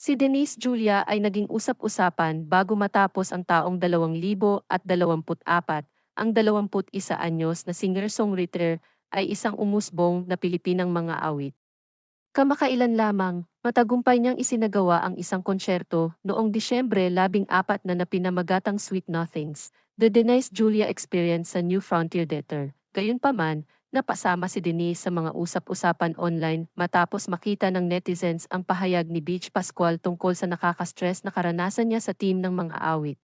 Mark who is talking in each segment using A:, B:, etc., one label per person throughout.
A: Si Denise Julia ay naging usap-usapan bago matapos ang taong 2024, ang 21 anyos na singer-songwriter ay isang umusbong na Pilipinang mga awit. Kamakailan lamang, matagumpay niyang isinagawa ang isang konsyerto noong Disyembre 14 na napinamagatang Sweet Nothings, The Denise Julia Experience sa New Frontier Theater. Gayunpaman, napasama si Denise sa mga usap-usapan online matapos makita ng netizens ang pahayag ni Beach Pascual tungkol sa nakaka-stress na karanasan niya sa team ng mga awit.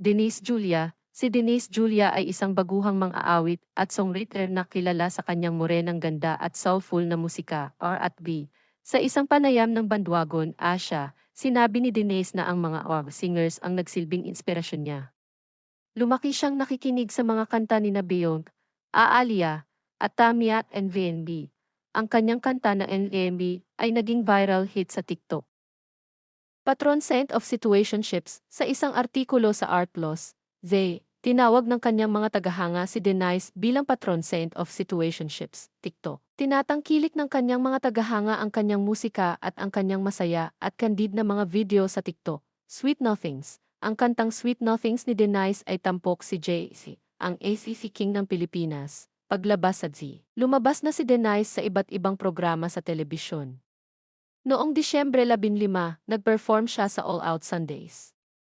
A: Denise Julia, Si Denise Julia ay isang baguhang mang-aawit at songwriter na kilala sa kanyang morenang ganda at soulful na musika, R&B. Sa isang panayam ng Bandwagon, Asia, sinabi ni Denise na ang mga OG singers ang nagsilbing inspirasyon niya. Lumaki siyang nakikinig sa mga kanta ni na Beyonce, Aalia, at Tamiat and VNB. Ang kanyang kanta na NMB ay naging viral hit sa TikTok. Patron Saint of Situationships sa isang artikulo sa Art Plus, They, tinawag ng kanyang mga tagahanga si Denise bilang patron saint of situationships, TikTok. Tinatangkilik ng kanyang mga tagahanga ang kanyang musika at ang kanyang masaya at candid na mga video sa TikTok. Sweet Nothings. Ang kantang Sweet Nothings ni Denise ay tampok si JC, ang ACC King ng Pilipinas. Paglabas sa Z. Lumabas na si Denise sa iba't ibang programa sa telebisyon. Noong Disyembre 15, nag-perform siya sa All Out Sundays.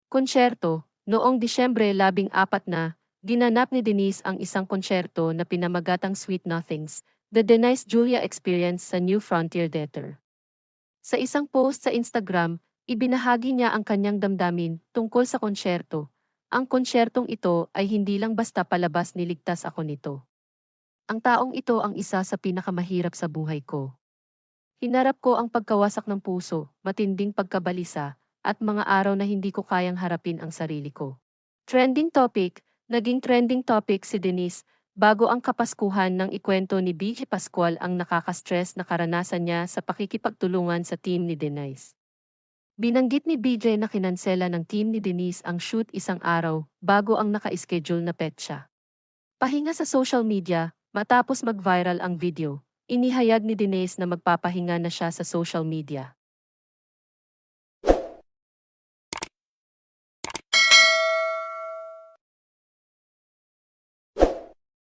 A: Konsyerto, Noong Disyembre 14 na, ginanap ni Denise ang isang konsyerto na pinamagatang Sweet Nothings, The Denise Julia Experience sa New Frontier Theater. Sa isang post sa Instagram, ibinahagi niya ang kanyang damdamin tungkol sa konsyerto. Ang konsyertong ito ay hindi lang basta palabas niligtas ako nito. Ang taong ito ang isa sa pinakamahirap sa buhay ko. Hinarap ko ang pagkawasak ng puso, matinding pagkabalisa, at mga araw na hindi ko kayang harapin ang sarili ko. Trending topic, naging trending topic si Denise, bago ang kapaskuhan ng ikwento ni BG Pascual ang nakaka-stress na karanasan niya sa pakikipagtulungan sa team ni Denise. Binanggit ni BJ na kinansela ng team ni Denise ang shoot isang araw bago ang naka-schedule na petsa. Pahinga sa social media, matapos mag-viral ang video, inihayag ni Denise na magpapahinga na siya sa social media.